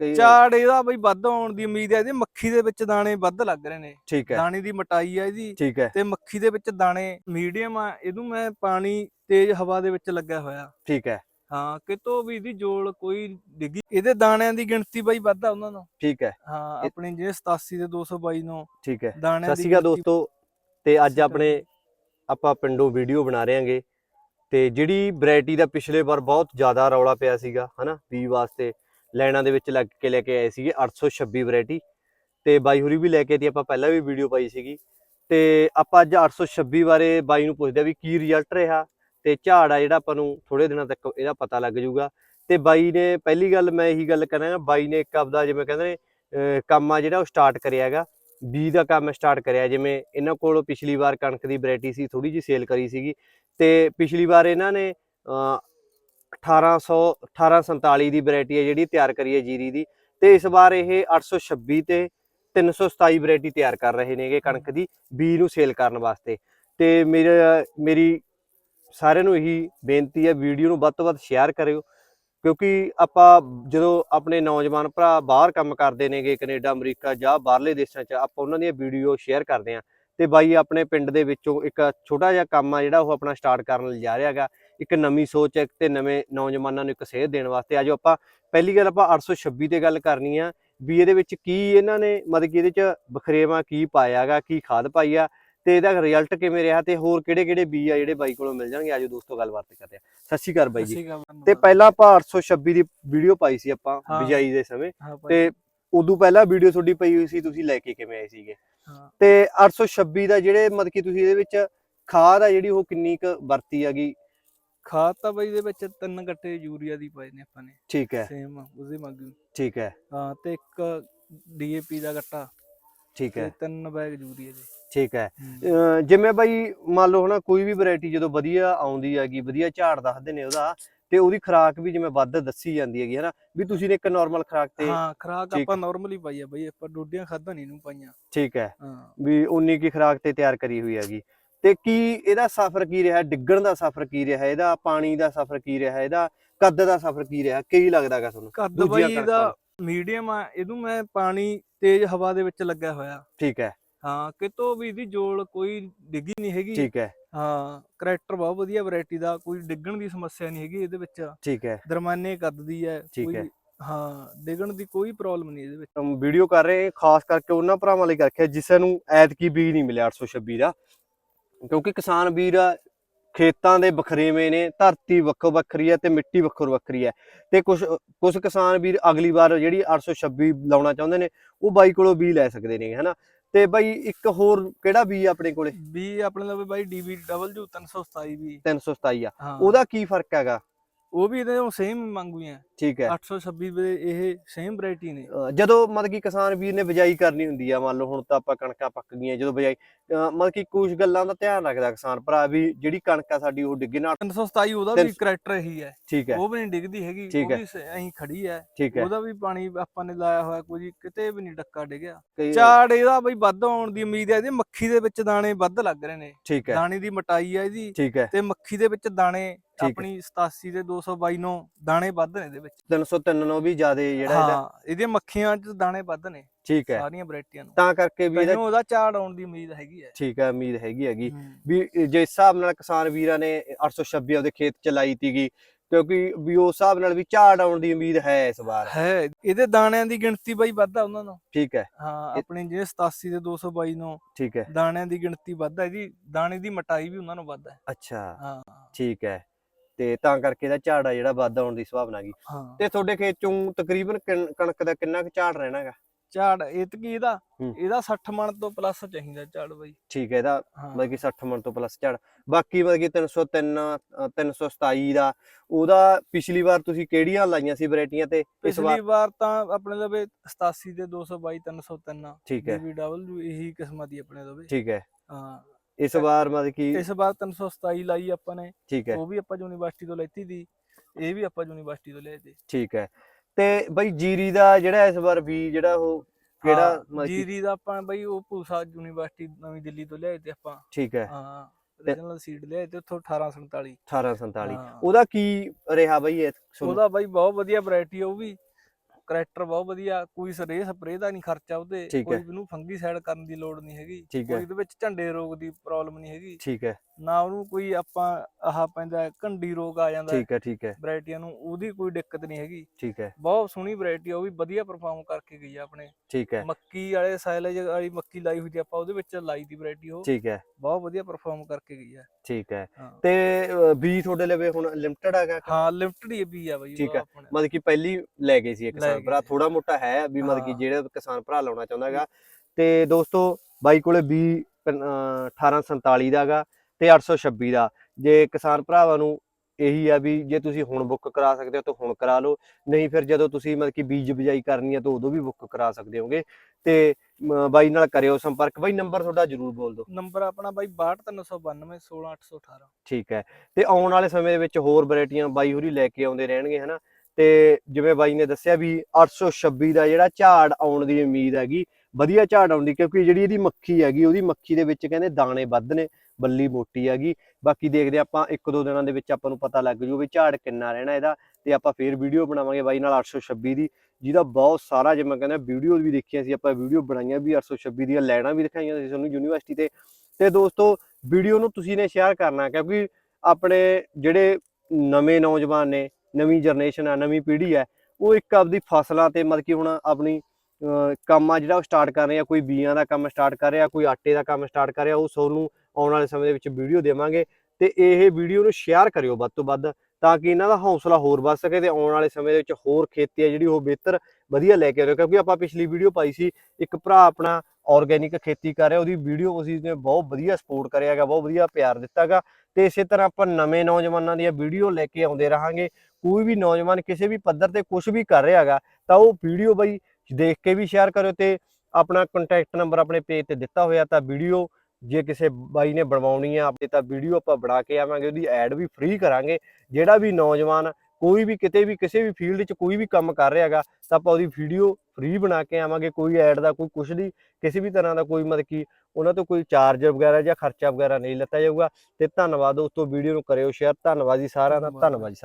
ਕਈ ਝਾੜ ਇਹਦਾ ਬਈ ਵੱਧ ਆਉਣ ਦੀ ਉਮੀਦ ਹੈ ਇਹਦੇ ਮੱਖੀ ਦੇ ਵਿੱਚ ਦਾਣੇ ਵੱਧ ਲੱਗ ਰਹੇ ਨੇ। ਠੀਕ ਹੈ। ਦਾਣੇ ਦੀ ਮਟਾਈ ਆ ਇਹਦੀ ਠੀਕ ਹੈ। ਤੇ ਮੱਖੀ ਦੇ ਵਿੱਚ ਦਾਣੇ ਮੀਡੀਅਮ ਆ ਇਹਨੂੰ ਮੈਂ ਪਾਣੀ ਤੇਜ਼ ਹਵਾ ਦੇ ਵਿੱਚ ਲੱਗਿਆ ਹੋਇਆ। ਠੀਕ ਹੈ। ਹਾਂ ਕਿਤੋਂ ਵੀ ਇਹਦੀ ਜੋਲ ਕੋਈ ਡਿੱਗੀ। ਇਹਦੇ ਦਾਣਿਆਂ ਦੀ ਗਿਣਤੀ ਬਈ ਵੱਧ ਆ ਉਹਨਾਂ ਨੂੰ ਠੀਕ ਹੈ। ਹਾਂ ਆਪਣੇ ਜਿਹੜੇ 87 ਦੇ 222 ਨੂੰ ਠੀਕ ਹੈ। ਦਾਣਿਆਂ ਦੀ ਗਿਣਤੀ- ਦੋਸਤੋ ਤੇ ਅੱਜ ਆਪਣੇ ਆਪਾਂ ਪਿੰਡੋਂ ਵੀਡੀਓ ਬਣਾ ਰਹੇ ਹਾਂਗੇ ਤੇ ਜਿਹੜੀ ਵੈਰਾਈਟੀ ਦਾ ਪਿਛਲੇ ਵਾਰ ਬਹੁਤ ਜ਼ਿਆਦਾ ਰੌਲਾ ਪਿਆ ਸੀਗਾ ਹਨਾ ਬੀ ਵਾਸਤੇ ਲਾਈਨਾਂ ਦੇ ਵਿੱਚ ਲੱਗ ਕੇ ਲੈ ਕੇ ਆਏ ਸੀਗੇ 826 ਵੈਰਾਈਟੀ ਤੇ ਬਾਈ ਹੁਰੀ ਵੀ ਲੈ ਕੇ ਆਈ ਆਪਾਂ ਪਹਿਲਾਂ ਵੀ ਵੀਡੀਓ ਪਾਈ ਸੀਗੀ। ਤੇ ਆਪਾਂ ਅੱਜ 826 ਬਾਰੇ ਬਾਈ ਨੂੰ ਪੁੱਛਦੇ ਆ ਵੀ ਕੀ ਰਿਜ਼ਲਟ ਰਿਹਾ ਤੇ ਝਾੜ ਆ ਜਿਹੜਾ ਆਪਾਂ ਨੂੰ ਥੋੜੇ ਦਿਨਾਂ ਤੱਕ ਇਹਦਾ ਪਤਾ ਲੱਗ ਜਾਊਗਾ। ਤੇ ਬਾਈ ਨੇ ਪਹਿਲੀ ਗੱਲ ਮੈਂ ਇਹੀ ਗੱਲ ਕਰਾਂਗਾ ਬਾਈ ਨੇ ਇੱਕ ਆਪਦਾ ਜਿਵੇਂ ਕਹਿੰਦੇ ਨੇ ਕੰਮ ਆ ਜਿਹੜਾ ਉਹ ਸਟਾਰਟ ਕਰਿਆ ਹੈਗਾ। ਬੀ ਦਾ ਕੰਮ ਸਟਾਰਟ ਕਰਿਆ, ਜਿਵੇਂ ਇਹਨਾਂ ਕੋਲ ਪਿਛਲੀ ਵਾਰ ਕਣਕ ਦੀ ਵੈਰਾਈਟੀ ਸੀ ਥੋੜੀ ਜੀ ਸੇਲ ਕਰੀ ਸੀਗੀ। ਤੇ ਪਿਛਲੀ ਵਾਰ ਇਹਨਾਂ ਨੇ 1800 1847 ਦੀ ਵੈਰਾਈਟੀ ਹੈ ਜਿਹੜੀ ਤਿਆਰ ਕਰੀ ਹੈ ਜੀਰੀ ਦੀ ਤੇ ਇਸ ਵਾਰ ਇਹ 826 ਤੇ 327 ਵੈਰਾਈਟੀ ਤਿਆਰ ਕਰ ਰਹੇ ਨੇਗੇ ਕਣਕ ਦੀ ਬੀ ਨੂੰ ਸੇਲ ਕਰਨ ਵਾਸਤੇ ਤੇ ਮੇਰਾ, ਮੇਰੀ ਸਾਰਿਆਂ ਨੂੰ ਇਹੀ ਬੇਨਤੀ ਹੈ ਵੀਡੀਓ ਨੂੰ ਵੱਧ ਤੋਂ ਵੱਧ ਸ਼ੇਅਰ ਕਰਿਓ ਕਿਉਂਕਿ ਆਪਾਂ ਜਦੋਂ ਆਪਣੇ ਨੌਜਵਾਨ ਭਰਾ ਬਾਹਰ ਕੰਮ ਕਰਦੇ ਨੇਗੇ ਕੈਨੇਡਾ, ਅਮਰੀਕਾ ਜਾਂ ਬਾਹਰਲੇ ਦੇਸ਼ਾਂ 'ਚ ਆਪਾਂ ਉਹਨਾਂ ਦੀਆਂ ਵੀਡੀਓ ਸ਼ੇਅਰ ਕਰਦੇ ਆਂ ਤੇ ਬਾਈ ਆਪਣੇ ਪਿੰਡ ਦੇ ਵਿੱਚੋਂ ਇੱਕ ਛੋਟਾ ਜਿਹਾ ਕੰਮ ਆ ਜਿਹੜਾ ਉਹ ਆਪਣਾ ਸਟਾਰਟ ਕਰਨ ਲਈ ਜਾ ਰਿਹਾ ਹੈਗਾ ਇੱਕ ਨਵੀਂ ਸੋਚ ਹੈ ਤੇ ਨਵੇਂ ਨੌਜਵਾਨਾਂ ਨੂੰ ਇੱਕ ਸੇਧ ਦੇਣ ਵਾਸਤੇ। ਆਜੋ ਆਪਾਂ ਪਹਿਲੀ ਗੱਲ ਆਪਾਂ 826 ਤੇ ਗੱਲ ਕਰਨੀ ਆ ਵੀ ਇਹਦੇ ਵਿੱਚ ਕੀ ਇਹਨਾਂ ਨੇ ਮਤਲਬ ਕਿ ਇਹਦੇ ਚ ਬਖਰੇਵਾ ਕੀ ਪਾਇਆਗਾ ਕੀ ਖਾਦ ਪਾਈ ਆ ਤੇ ਇਹਦਾ ਰਿਜ਼ਲਟ ਕਿਵੇਂ ਰਿਹਾ ਤੇ ਹੋਰ ਕਿਹੜੇ ਕਿਹੜੇ ਬੀ ਆ ਜਿਹੜੇ ਬਾਈ ਕੋਲੋਂ ਮਿਲ ਜਾਣਗੇ? ਆਜੋ ਦੋਸਤੋ ਗੱਲਬਾਤ ਕਰਦੇ ਆ। ਸਤਿ ਸ਼੍ਰੀ ਅਕਾਲ ਬਾਈ ਜੀ। ਤੇ ਪਹਿਲਾਂ ਆਪਾਂ 826 ਦੀ ਵੀਡੀਓ ਪਾਈ ਸੀ ਆਪਾਂ। ਬਿਜਾਈ ਦੇ ਸਮੇਂ। ਤੇ ਉਦੋਂ ਪਹਿਲਾਂ ਵੀਡੀਓ ਤੁਹਾਡੀ ਪਈ ਹੋਈ ਸੀ ਤੁਸੀਂ ਲੈ ਕੇ ਕਿਵੇਂ ਆਏ ਸੀਗੇ। ਤੇ 826 ਦਾ ਜਿਹੜੇ ਮਤਲਬ ਕਿ ਤੁਸੀਂ ਇਹਦੇ ਵਿੱਚ ਖਾਦ ਆ ਜਿਹੜੀ ਉਹ ਕਿੰਨੀ ਕੁ ਵਰਤੀ ਹੈਗੀ? ਖਾਦ ਤਾਂ ਬਈ ਦੇ ਵਿੱਚ ਤਿੰਨ ਗੱਟੇ ਯੂਰੀਆ ਦੀ ਪਾਏ ਨੇ ਆਪਾਂ ਨੇ। ਠੀਕ ਹੈ। ਸੇਮ ਉਹਦੇ ਵਾਂਗੂ ਠੀਕ ਹੈ। ਹਾਂ ਤੇ ਇੱਕ ਡੀਏਪੀ ਦਾ ਗੱਟਾ। ਠੀਕ ਹੈ। ਤਿੰਨ ਬੈਗ ਯੂਰੀਆ ਦੇ। ਠੀਕ ਹੈ। ਜਿਵੇਂ ਬਾਈ ਮੰਨ ਲਓ ਹਨਾ ਕੋਈ ਵੀ ਵੈਰਾਈਟੀ ਜਦੋਂ ਵਧੀਆ ਆਉਂਦੀ ਹੈਗੀ ਵਧੀਆ ਝਾੜ ਦੱਸਦੇ ਨੇ ਉਹਦਾ ਤੇ ਉਹਦੀ ਖੁਰਾਕ ਵੀ ਜਿਵੇਂ ਵੱਧ ਦੱਸੀ ਜਾਂਦੀ ਹੈਗੀ ਹਨਾ ਵੀ ਤੁਸੀਂ ਨੇ ਇੱਕ ਨਾਰਮਲ ਖੁਰਾਕ ਤੇ ਹਾਂ ਖਰਾਕ ਆਪਾਂ ਨਾਰਮਲੀ ਪਾਈ ਆ ਬਈ ਆਪਾਂ ਡੋਡੀਆਂ ਖਾਦਾਂ ਨਹੀਂ ਨੂੰ ਪਾਈਆਂ। ਠੀਕ ਹਾਂ। ਵੀ ਉਨੀ ਕੀ ਖੁਰਾਕ ਤੇ ਤਿਆਰ ਕਰੀ ਹੋਈ ਹੈਗੀ। ਤੇ ਕੀ ਇਹਦਾ ਸਫ਼ਰ ਕੀ ਰਿਹਾ? ਡਿੱਗਣ ਦਾ ਸਫ਼ਰ ਕੀ ਰਿਹਾ? ਇਹਦਾ ਪਾਣੀ ਦਾ ਸਫ਼ਰ ਕੀ ਰਿਹਾ? ਇਹਦਾ ਕੱਦ ਦਾ ਸਫ਼ਰ ਕੀ ਰਿਹਾ? ਕੀ ਲੱਗਦਾਗਾ ਤੁਹਾਨੂੰ? ਕੱਦ ਬਈ ਕਣਕਾਂ ਦਾ। ਮੀਡੀਅਮ ਆ ਇਹਨੂੰ ਮੈਂ ਪਾਣੀ ਤੇਜ਼ ਹਵਾ ਦੇ ਵਿੱਚ ਲੱਗਿਆ ਹੋਇਆ। ਠੀਕ ਹੈ। ਹਾਂ ਕਿਤੋਂ ਵੀ ਇਹਦੀ ਜੋਲ ਕੋਈ ਡਿੱਗੀ ਨਹੀਂ ਹੈਗੀ। ਠੀਕ ਹੈ। ਹਾਂ ਕਰੈਕਟਰ ਬਹੁਤ ਵਧੀਆ ਵੈਰਾਈਟੀ ਦਾ ਕੋਈ ਡਿੱਗਣ ਦੀ ਸਮੱਸਿਆ ਨਹੀਂ ਹੈਗੀ ਇਹਦੇ ਵਿੱਚ। ਠੀਕ ਹੈ। ਦਰਮਾਨੇ ਕੱਦ ਦੀ ਹੈ ਠੀਕ ਕੋਈ ਹੈ। ਹਾਂ ਡਿੱਗਣ ਦੀ ਕੋਈ ਪ੍ਰੋਬਲਮ ਨਹੀਂ ਇਹਦੇ ਵਿੱਚ। ਵੀਡੀਓ ਕਰ ਰਹੇ ਖਾਸ ਕਰਕੇ ਉਹਨਾਂ ਭਰਾਵਾਂ ਲਈ ਕਰਕੇ ਜਿਸ ਨੂੰ ਐਤਕੀ ਬੀਜ ਨਹੀਂ ਮਿਲਿਆ 826 ਦਾ। ਕਿਉਂਕਿ ਕਿਸਾਨ ਵੀਰ ਖੇਤਾਂ ਦੇ ਬਖਰੇਵੇਂ ਨੇ ਧਰਤੀ ਵੱਖੋ ਵੱਖਰੀ ਹੈ ਤੇ ਮਿੱਟੀ ਵੱਖੋ ਵੱਖਰੀ ਹੈ। ਤੇ ਕੁਝ ਕੁਝ ਕਿਸਾਨ ਵੀਰ ਅਗਲੀ ਵਾਰ ਜਿਹੜੀ 826 ਲਾਉਣਾ ਚਾਹੁੰਦੇ ਨੇ ਉਹ ਬਾਈ ਕੋਲੋਂ ਬੀ ਲੈ ਸਕਦੇ ਨੇ ਹਨਾ? ਤੇ ਬਾਈ ਇੱਕ ਹੋਰ ਕਿਹੜਾ ਬੀ ਆਪਣੇ ਕੋਲੇ? ਵੀ ਆਪਣੇ ਲਵੇ ਬਾਈ DBW 327 ਵੀ 327 ਆ। ਉਹਦਾ ਕੀ ਫ਼ਰਕ ਹੈਗਾ? ਉਹ ਵੀ ਇਹਦੇ ਸੇਮ ਮੰਗੂ ਆ। ਠੀਕ ਹੈ। 826 ਦੇ ਇਹ ਸੇਮ ਵੈਰਾਈਟੀ ਨੇ। ਜਦੋਂ ਮਤਲਬ ਕਿ ਕਿਸਾਨ ਵੀਰ ਨੇ ਬਿਜਾਈ ਕਰਨੀ ਹੁੰਦੀ ਆ ਮੰਨ ਲਓ ਹੁਣ ਤਾਂ ਆਪਾਂ ਕਣਕਾਂ ਪੱਕ ਗਈਆਂ ਜਦੋਂ ਬਿਜਾਈ ਮਤਲਬ ਕਿ ਕੁਝ ਗੱਲਾਂ ਦਾ ਧਿਆਨ ਰੱਖਦਾ ਕਿਸਾਨ ਭਰਾ ਵੀ ਜਿਹੜੀ ਕਣਕ ਆ ਸਾਡੀ ਉਹ ਡਿੱਗੇ ਨਾ 327 ਉਹਦਾ ਵੀ ਕਰੈਕਟਰ ਇਹੀ ਹੈ। ਠੀਕ ਹੈ। ਉਹ ਵੀ ਨਹੀਂ ਡਿੱਗਦੀ ਹੈਗੀ ਉਹ ਹੈ। ਵੀ ਐਂ ਖੜੀ ਹੈ। ਹੈ। ਉਹਦਾ ਵੀ ਪਾਣੀ ਆਪਾਂ ਨੇ ਲਾਇਆ ਹੋਇਆ ਕੋਈ ਕਿਤੇ ਵੀ ਨਹੀਂ ਡੱਕਾ ਡਿੱਗਿਆ। ਝਾੜ ਇਹਦਾ ਬਈ ਵੱਧ ਆਉਣ ਦੀ ਉਮੀਦ ਹੈ ਇਹਦੇ ਮੱਖੀ ਦੇ ਵਿੱਚ ਦਾਣੇ ਵੱਧ ਲੱਗ ਰਹੇ ਨੇ। ਹੈ। ਦਾਣੇ ਦੀ ਮਟਾਈ ਹੈ ਇਹਦੀ ਹੈ। ਤੇ ਮੱਖੀ ਦੇ ਵਿੱਚ ਦਾਣੇ ਹੈ। ਆਪਣੀ 87 ਦੇ 222 ਨੂੰ ਦਾਣੇ ਵੱਧ ਨੇ ਇਹਦੇ ਵਿੱਚ। 303 ਨੂੰ ਵੀ ਜ਼ਿਆਦਾ ਜਿਹੜਾ ਇਹਦਾ। ਹਾਂ ਇਹਦੀਆਂ ਮੱਖੀਆਂ 'ਚ ਦਾਣੇ ਵੱਧ ਨੇ ਠੀਕ ਹੈ। ਸਾਰੀਆਂ ਵੈਰਾਈਟੀਆਂ ਨੂੰ। ਤਾਂ ਕਰਕੇ ਵੀ ਇਹਦਾ ਉਹਦਾ ਝਾੜ ਆਉਣ ਦੀ ਉਮੀਦ ਹੈਗੀ ਹੈ। ਠੀਕ ਹੈ ਉਮੀਦ ਹੈਗੀ ਹੈਗੀ। ਹੂੰ। ਵੀ ਜੇ ਹਿਸਾਬ ਨਾਲ ਕਿਸਾਨ ਵੀਰਾਂ ਨੇ 826 ਆਪਦੇ ਖੇਤ ਚ ਲਾਈ ਤੀਗੀ ਕਿਉਂਕਿ ਵੀ ਉਸ ਹਿਸਾਬ ਨਾਲ ਵੀ ਝਾੜ ਆਉਣ ਦੀ ਉਮੀਦ ਹੈ ਇਸ ਵਾਰ। ਹੈ ਇਹਦੇ ਦਾਣਿਆਂ ਦੀ ਗਿਣਤੀ ਬਈ ਵੱਧ ਆ ਉਹਨਾਂ ਨੂੰ ਠੀਕ ਹੈ। ਹਾਂ ਇਹ- ਆਪਣੇ ਜਿਹੜੇ 87 ਦੇ 222 ਨੂੰ ਠੀਕ ਹੈ। ਦਾਣਿਆਂ ਦੀ ਗਿਣਤੀ ਵੱਧ ਹੈ ਇਹਦੀ। ਦਾਣੇ ਦੀ ਮਟਾਈ ਵੀ ਉਹਨਾਂ ਨੂੰ ਵੱਧ ਹੈ। ਅੱਛਾ। ਹਾਂ। ਠੀਕ ਹੈ। ਤੇ ਤਾਂ ਕਰਕੇ ਇਹਦਾ ਝਾੜ ਆ ਜਿਹੜਾ ਵੱਧ ਆਉਣ ਦੀ ਸੰਭਾਵਨਾ ਗਈ ਹਾਂ। ਤੇ ਤੁਹਾਡੇ ਖੇਤ ਚੋਂ ਤਕਰੀਬਨ ਕਿੰਨ- ਕਣਕ ਦਾ ਕਿੰਨਾ ਕੁ ਝਾੜ ਰਹਿਣਾ ਹੈਗਾ? ਝਾੜ ਇਤਕੀ ਇਹਦਾ? ਹੂੰ। ਇਹਦਾ 60 ਮਣ ਤੋਂ ਪਲੱਸ ਚਾਹੀਦਾ ਝਾੜ ਬਈ। ਠੀਕ ਹੈ ਇਹਦਾ ਹਾਂ। ਮਤਲਬ ਕਿ 60 ਮਣ ਤੋਂ ਪਲੱਸ ਝਾੜ। ਬਾਕੀ ਮਤਲਬ ਕਿ 303 ਅ, 327 ਦਾ ਉਹਦਾ ਪਿਛਲੀ ਵਾਰ ਤੁਸੀਂ ਕਿਹੜੀਆਂ ਲਾਈਆਂ ਸੀ ਵੈਰਾਈਟੀਆਂ ਤੇ? ਇਸ ਪਿਛਲੀ ਵਾਰ ਵਾਰ ਤਾਂ ਆਪਣੇ ਲਵੇ 87 ਦੇ 222 303 ਠੀਕ ਹੈ। DBW ਇਹੀ ਕਿਸਮਾਂ ਦੀ ਆਪਣੇ ਲਵੇ। ਠੀਕ ਹੈ। ਹਾਂ। ਇਸ ਵਾਰ ਮਤਲਬ ਕਿ ਇਸ ਵਾਰ 327 ਲਾਈ ਆਪਾਂ ਨੇ ਠੀਕ ਹੈ। ਉਹ ਵੀ ਆਪਾਂ ਯੂਨੀਵਰਸਿਟੀ ਤੋਂ ਲੈਤੀ ਦੀ ਇਹ ਵੀ ਆਪਾਂ ਯੂਨੀਵਰਸਿਟੀ ਤੋਂ ਲਏ ਤੇ ਠੀਕ ਹੈ। ਤੇ ਬਈ ਜੀਰੀ ਦਾ ਜਿਹੜਾ ਇਸ ਵਾਰ ਵੀ ਜਿਹੜਾ ਉਹ ਕਿਹੜਾ ਜੀਰੀ ਦਾ ਆਪਾਂ ਬਈ ਉਹ ਪੂਸਾ ਯੂਨੀਵਰਸਿਟੀ ਨਵੀਂ ਦਿੱਲੀ ਤੋਂ ਲਿਆਏ ਤੇ ਆਪਾਂ। ਠੀਕ ਹੈ। ਹਾਂ ਰੀਜਨਲ ਸੀਡ ਲਿਆਏ ਤੇ ਉੱਥੋਂ 1847 1847 ਹਾਂ। ਉਹਦਾ ਕੀ ਰਿਹਾ ਬਈ? ਉਹਦਾ ਬਾਈ ਬਹੁਤ ਵਧੀਆ ਵੈਰਾਈਟੀ ਉਹ ਵੀ। ਕਰੈਕਟਰ ਬਹੁਤ ਵਧੀਆ ਕੋਈ ਸਰੇ ਸਪਰੇ ਦਾ ਨਹੀਂ ਖਰਚਾ ਠੀਕ ਕੋਈ ਹੈ। ਉਹਨੂੰ ਫੰਗੀ ਸਾਈਡ ਕਰਨ ਦੀ ਲੋੜ ਨਹੀਂ ਹੈਗੀ ਕੋਈ ਹੈ। ਉਹਦੇ ਵਿੱਚ ਝੰਡੇ ਰੋਗ ਦੀ ਪ੍ਰੋਬਲਮ ਨਹੀਂ ਹੈਗੀ। ਠੀਕ ਹੈ। ਨਾ ਉਹਨੂੰ ਕੋਈ ਆਪਾਂ ਆਹ ਪੈਂਦਾ ਘੰਡੀ ਰੋਗ ਆ ਜਾਂਦਾ ਠੀਕ ਹੈ ਠੀਕ ਹੈ। ਵੈਰਾਈਟੀਆਂ ਨੂੰ ਉਹਦੀ ਕੋਈ ਦਿੱਕਤ ਨਹੀਂ ਹੈਗੀ। ਠੀਕ ਹੈ। ਬਹੁਤ ਸੋਹਣੀ ਵੈਰਾਈਟੀ ਆ ਉਹ ਵੀ ਵਧੀਆ ਪਰਫਾਰਮ ਕਰਕੇ ਗਈ ਆ ਆਪਣੇ। ਠੀਕ ਹੈ। ਮੱਕੀ ਵਾਲੇ ਸਾਈਲੇਜ ਵਾਲੀ ਮੱਕੀ ਲਾਈ ਹੋਈ ਸੀ ਆਪਾਂ ਉਹਦੇ ਵਿੱਚ ਲਾਈ ਦੀ ਵੈਰਾਈਟੀ ਉਹ। ਠੀਕ ਹੈ। ਬਹੁਤ ਵਧੀਆ ਪਰਫਾਰਮ ਕਰਕੇ ਗਈ ਆ। ਠੀਕ ਹੈ। ਤੇ ਬੀ ਤੁਹਾਡੇ ਲਵੇ ਹੁਣ ਲਿਮਟਿਡ ਹੈਗਾ ਹਾਂ ਲਿਮਟਡ ਹੀ ਵੀ ਆ ਬਈ ਠੀਕ ਹੈ। ਮਤਲਬ ਕਿ ਪਹਿਲੀ ਲੈ ਗਏ ਸੀ ਕਿਸਾਨ ਭਰਾ। ਥੋੜਾ ਮੋਟਾ ਹੈ ਵੀ ਮਤਲਬ ਕਿ। ਜਿਹੜਾ ਕਿਸਾਨ ਭਰਾ ਲਾਉਣਾ ਚਾਹੁੰਦਾ ਹੈਗਾ ਤੇ ਦੋਸਤੋ ਬਾਈ ਕੋਲੇ ਬੀ 1847 ਦਾ ਹੈਗਾ ਤੇ 826 ਦਾ। ਜੇ ਕਿਸਾਨ ਭਰਾਵਾਂ ਨੂੰ ਇਹੀ ਆ ਵੀ ਜੇ ਤੁਸੀਂ ਹੁਣ ਬੁੱਕ ਕਰਾ ਸਕਦੇ ਹੋ ਤਾਂ ਹੁਣ ਕਰਾ ਲਓ ਨਹੀਂ ਫਿਰ ਜਦੋਂ ਤੁਸੀਂ ਮਤਲਬ ਕਿ ਬੀਜ ਬਿਜਾਈ ਕਰਨੀ ਹੈ ਤਾਂ ਉਦੋਂ ਵੀ ਬੁੱਕ ਕਰਾ ਸਕਦੇ ਹੋਗੇ। ਤੇ ਬਾਈ ਨਾਲ ਕਰਿਓ ਸੰਪਰਕ। ਬਾਈ ਨੰਬਰ ਤੁਹਾਡਾ ਜਰੂਰ ਬੋਲ ਦਿਓ। ਨੰਬਰ ਆਪਣਾ ਬਾਈ 62392 16818 ਠੀਕ ਹੈ। ਤੇ ਆਉਣ ਵਾਲੇ ਸਮੇਂ ਦੇ ਵਿੱਚ ਹੋਰ ਵੈਰਾਈਟੀਆਂ ਬਾਈ ਹੋਰੀ ਲੈ ਕੇ ਆਉਂਦੇ ਰਹਿਣਗੇ ਹਨਾ? ਤੇ ਜਿਵੇਂ ਬਾਈ ਨੇ ਦੱਸਿਆ ਵੀ 826 ਦਾ ਜਿਹੜਾ ਝਾੜ ਆਉਣ ਦੀ ਉਮੀਦ ਹੈਗੀ ਵਧੀਆ ਝਾੜ ਆਉਂਦੀ ਕਿਉਂਕਿ ਜਿਹੜੀ ਇਹਦੀ ਮੱਖੀ ਹੈਗੀ ਉਹਦੀ ਮੱਖੀ ਦੇ ਵਿੱਚ ਕਹਿੰਦੇ ਦਾਣੇ ਵੱਧ ਨੇ। ਬੱਲੀ ਮੋਟੀ ਹੈਗੀ। ਬਾਕੀ ਦੇਖਦੇ ਆਪਾਂ ਇੱਕ ਦੋ ਦਿਨਾਂ ਦੇ ਵਿੱਚ ਆਪਾਂ ਨੂੰ ਪਤਾ ਲੱਗ ਜੂ ਵੀ ਝਾੜ ਕਿੰਨਾ ਰਹਿਣਾ ਇਹਦਾ ਤੇ ਆਪਾਂ ਫੇਰ ਵੀਡੀਓ ਬਣਾਵਾਂਗੇ ਬਾਈ ਨਾਲ 826 ਦੀ, ਜਿਹਦਾ ਬਹੁਤ ਸਾਰਾ ਜਿਵੇਂ ਕਹਿੰਦਾ ਵੀਡੀਓ ਵੀ ਦੇਖੀਆਂ ਸੀ, ਆਪਾਂ ਵੀਡੀਓ ਬਣਾਈਆਂ ਵੀ 826 ਦੀਆਂ ਲੈਣਾ ਵੀ ਦਿਖਾਈਆਂ ਸੀ ਤੁਹਾਨੂੰ ਯੂਨੀਵਰਸਿਟੀ ਤੇ। ਤੇ ਦੋਸਤੋ ਵੀਡੀਓ ਨੂੰ ਤੁਸੀਂ ਨੇ ਸ਼ੇਅਰ ਕਰਨਾ ਕਿਉਂਕਿ ਆਪਣੇ ਜਿਹੜੇ ਨਵੇਂ ਨੌਜਵਾਨ ਨੇ, ਨਵੀਂ ਜਨਰੇਸ਼ਨ ਆ, ਨਵੀਂ ਪੀੜ੍ਹੀ ਹੈ ਉਹ ਇੱਕ ਆਪਦੀ ਫਸਲਾਂ ਤੇ ਮਤਲਬ ਕਿ ਹੁਣ ਆਪਣੀ, ਅਹ, ਕੰਮ ਆ ਜਿਹੜਾ ਉਹ ਸਟਾਰਟ ਕਰ ਰਿਹਾ ਕੋਈ ਬੀਆਂ ਦਾ ਕੰਮ ਸਟਾਰਟ ਕਰ ਰਿਹਾ, ਕੋਈ ਆਟੇ ਦਾ ਕੰਮ ਸਟਾਰਟ ਕਰ ਰਿਹਾ, ਉਹ ਤੁਹਾਨੂੰ ਆਉਣ ਵਾਲੇ ਸਮੇਂ ਦੇ ਵਿੱਚ ਵੀਡੀਓ ਦੇਵਾਂਗੇ ਤੇ ਇਹ ਵੀਡੀਓ ਨੂੰ ਸ਼ੇਅਰ ਕਰਿਓ ਵੱਧ ਤੋਂ ਵੱਧ ਤਾਂ ਕਿ ਇਹਨਾਂ ਦਾ ਹੌਸਲਾ ਹੋਰ ਵੱਧ ਸਕੇ ਤੇ ਆਉਣ ਵਾਲੇ ਸਮੇਂ ਦੇ ਵਿੱਚ ਹੋਰ ਖੇਤੀ ਹੈ ਜਿਹੜੀ ਉਹ ਬਿਹਤਰ ਵਧੀਆ ਲੈ ਕੇ ਆਇਓ ਕਿਉਂਕਿ ਆਪਾਂ ਪਿਛਲੀ ਵੀਡੀਓ ਪਾਈ ਸੀ, ਇੱਕ ਭਰਾ ਆਪਣਾ ਆਰਗੇਨਿਕ ਖੇਤੀ ਕਰ ਰਿਹਾ, ਉਹਦੀ ਵੀਡੀਓ ਅਸੀਂ ਨੇ ਬਹੁਤ ਵਧੀਆ ਸਪੋਰਟ ਕਰਿਆਗਾ ਬਹੁਤ ਵਧੀਆ ਪਿਆਰ ਦਿੱਤਾਗਾ ਤੇ ਇਸੇ ਤਰ੍ਹਾਂ ਆਪਾਂ ਨਵੇਂ ਨੌਜਵਾਨਾਂ ਦੀਆਂ ਵੀਡੀਓ ਲੈ ਕੇ ਆਉਂਦੇ ਰਹਾਂਗੇ, ਕੋਈ ਵੀ ਨੌਜਵਾਨ ਕਿਸੇ ਵੀ ਪੱਧਰ ਤੇ ਕੁਝ ਵੀ ਕਰ ਰਿਹਾ ਹੈਗਾ ਤਾਂ ਉਹ ਵੀਡੀਓ ਬਈ ਦੇਖ ਕੇ ਵੀ ਸ਼ੇਅਰ ਕਰਿਓ ਤੇ ਆਪਣਾ ਕੰਟੈਕਟ ਨੰਬਰ ਆਪਣੇ ਪੇਜ ਤੇ ਦਿੱਤਾ ਹੋਇਆ ਤਾਂ ਵੀਡੀਓ ਜੇ ਕਿਸੇ ਬਾਈ ਨੇ ਬਣਵਾਉਣੀ ਆ ਆਪੇ ਤਾਂ ਵੀਡੀਓ ਆਪਾਂ ਬਣਾ ਕੇ ਆਵਾਂਗੇ ਉਹਦੀ ਐਡ ਵੀ ਫ੍ਰੀ ਕਰਾਂਗੇ ਜਿਹੜਾ ਵੀ ਨੌਜਵਾਨ ਕੋਈ ਵੀ ਕਿਤੇ ਵੀ ਕਿਸੇ ਵੀ ਫੀਲਡ 'ਚ ਕੋਈ ਵੀ ਕੰਮ ਕਰ ਰਿਹਾ ਹੈਗਾ ਤਾਂ ਆਪਾਂ ਉਹਦੀ ਵੀਡੀਓ ਫ੍ਰੀ ਬਣਾ ਕੇ ਆਵਾਂਗੇ ਕੋਈ ਐਡ ਦਾ ਕੋਈ ਕੁਛ ਨਹੀਂ ਕਿਸੇ ਵੀ ਤਰ੍ਹਾਂ ਦਾ ਕੋਈ ਮਤਲਬ ਕਿ ਉਹਨਾਂ ਤੋਂ ਕੋਈ ਚਾਰਜ ਵਗੈਰਾ ਜਾਂ ਖਰਚਾ ਵਗੈਰਾ ਨਹੀਂ ਲਿੱਤਾ ਜਾਊਗਾ ਤੇ ਧੰਨਵਾਦ ਦੋਸਤੋ ਵੀਡੀਓ ਨੂੰ ਕਰਿਓ ਸ਼ੇਅਰ ਧੰਨਵਾਦ ਜੀ ਸਾਰਿਆਂ ਦਾ ਧੰਨਵਾਦ। ਧੰਨਵਾਦ ਜੀ